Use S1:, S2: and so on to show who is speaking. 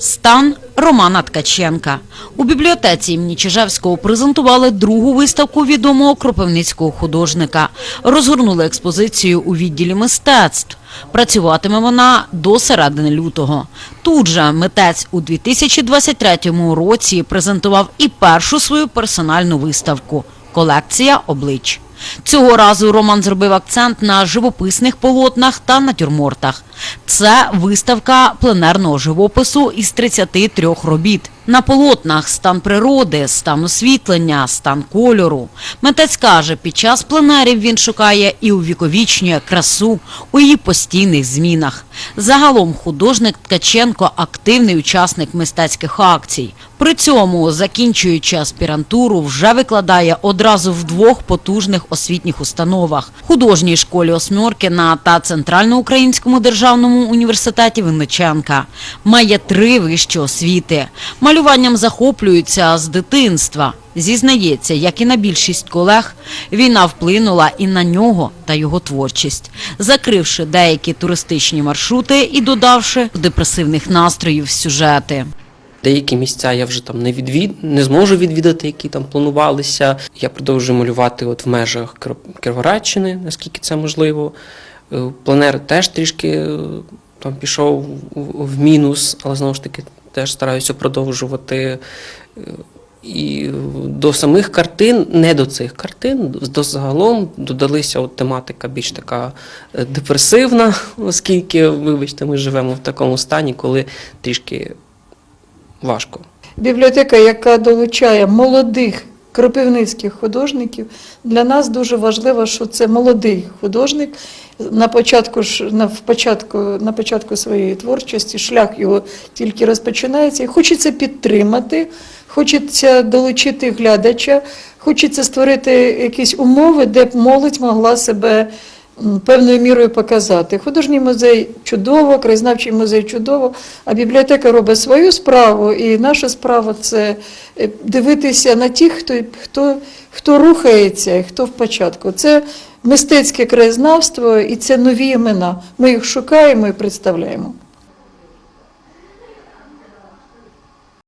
S1: Стан Романа Ткаченка. У бібліотеці імені Чижевського презентували другу виставку відомого кропивницького художника. Розгорнули експозицію у відділі мистецтв. Працюватиме вона до середини лютого. Тут же митець у 2023 році презентував і першу свою персональну виставку колекція облич. Цього разу Роман зробив акцент на живописних полотнах та натюрмортах. Це виставка пленерного живопису із 33 робіт. На полотнах стан природи, стан освітлення, стан кольору. Митець каже, під час пленерів він шукає і увіковічнює красу у її постійних змінах. Загалом художник Ткаченко активний учасник мистецьких акцій. При цьому, закінчуючи аспірантуру, вже викладає одразу в двох потужних освітніх установах – художній школі Осьмьоркіна та Центральноукраїнському державному університеті Винниченка. Має три вищі освіти. Малюванням захоплюється з дитинства. Зізнається, як і на більшість колег, війна вплинула і на нього та його творчість, закривши деякі туристичні маршрути і додавши депресивних настроїв сюжети.
S2: Деякі місця я вже там не відвід, не зможу відвідати, які там планувалися. Я продовжую малювати от в межах Кіровоградщини, наскільки це можливо. Е, Планер теж трішки е, там пішов в- в мінус, але знову ж таки теж стараюся продовжувати. І до самих картин, не до цих картин, до загалом додалися от тематика більш така е, депресивна, оскільки, вибачте, ми живемо в такому стані, коли трішки важко.
S3: Бібліотека, яка долучає молодих кропивницьких художників, для нас дуже важливо, що це молодий художник. На початку, на, початку, на початку своєї творчості шлях його тільки розпочинається. І хочеться підтримати, хочеться долучити глядача, хочеться створити якісь умови, де б молодь могла себе певною мірою показати. Художній музей чудово, краєзнавчий музей чудово, а бібліотека робить свою справу, і наша справа це е, дивитися на тих, хто, хто, хто рухається, і хто в початку. Це мистецьке краєзнавство і це нові імена. Ми їх шукаємо і представляємо.